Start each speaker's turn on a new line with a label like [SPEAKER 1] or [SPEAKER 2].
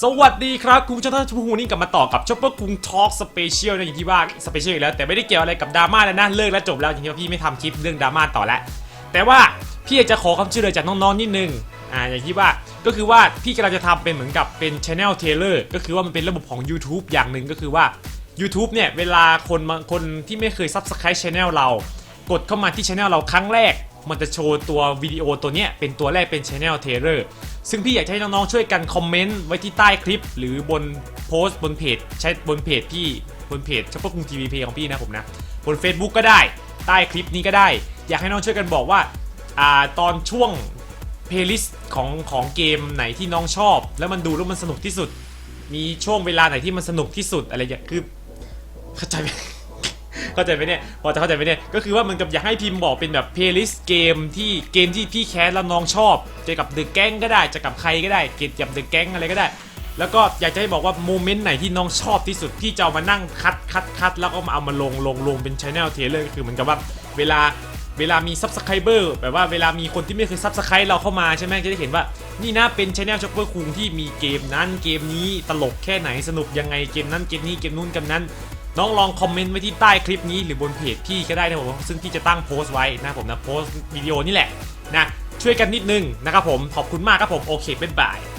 [SPEAKER 1] สวัสดีครับคุณผู้ชมท่านผู้ชมนี่กลับมาต่อกับช็อปเปอร์คุงทอล์กสเปเชียลนะอย่างที่ว่าสเปเชียลอีกแล้วแต่ไม่ได้เกี่ยวอะไรกับดราม่าแล้วนะเลิกแล้วจบแล้วอย่างที่ว่าพี่ไม่ทำคลิปเรื่องดราม่าต่อแล้วแต่ว่าพี่อยากจะขอคำช่วยเหลือจากน้องๆนิดนึงอ่าอย่างที่ว่าก็คือว่าพี่กำลังจะทำเป็นเหมือนกับเป็น Channel t a i l o r ก็คือว่ามันเป็นระบบของ YouTube อย่างหนึ่งก็คือว่า YouTube เนี่ยเวลาคนบางคนที่ไม่เคย Subscribe Channel เรา กดเข้ามาที่ Channel เราครั้งแรก มันจะโชว์ตัววิดีโอตัวเนี้ยเป็นตัวแรกเป็น Channel t a i l o r ซึ่งพี่อยากให้น้องๆช่วยกันคอมเมนต์ไว้ที่ใต้คลิป หรือบนโพสต์บนเพจใช้บนเพจพี่บนเพจเฉพาะกรุงทีวีเพของพี่นะผมนะบน Facebook ก็ได้ใต้คลิปนี้ก็ได้ อยากให้น้องช่วยกันบอกว่าอ่าตอนช่วงเพลย์ลิสต์ของของเกมไหนที่น้องชอบ แล้วมันดูแล้วมันสนุกที่สุด มีช่วงเวลาไหนที่มันสนุกที่สุดอะไรอย่างเงี้ยคือเข้าใจไหม เข้าใจไหมเนี่ยพอจะเข้าใจไหมเนี่ยก็คือว่ามันกับอยากให้พิมพ์บอกเป็นแบบเพลย์ลิสต์เกมที่เกมที่พี่แคสแล้วน้องชอบจะกับเดอะแก๊งก็ได้จะกับใครก็ได้เกมกับเดอะแก๊งอะไรก็ได้ แล้วก็อยากจะให้บอกว่าโมเมนต์ไหนที่น้องชอบที่สุดที่จะเอามานั่งคัดคัดคัดแล้วก็มาเอามาลงลงลงเป็นชแนลเทเลอร์ก็คือเหมือนกับว่าเวลาเวลามีซับสไครเบอร์แบบว่าเวลามีคนที่ไม่เคยซับสไคร์เราเข้ามาใช่ไหมจะได้เห็นว่า นี่นะเป็นชแนลช็อปเปอร์คุงที่มีเกมนั้นเกมนี้ตลกแค่ไหนสนุกยังไงเกมนั้นเกมนี้เกมนู้นเกมนั้น น้องลองคอมเมนต์ไว้ที่ใต้คลิปนี้หรือบนเพจพี่ก็ได้นะผมซึ่งพี่จะตั้งโพสต์ไว้นะผมนะโพสต์วิดีโอนี่แหละนะช่วยกันนิดนึงนะครับผมขอบคุณมากครับผมโอเคบ๊ายบาย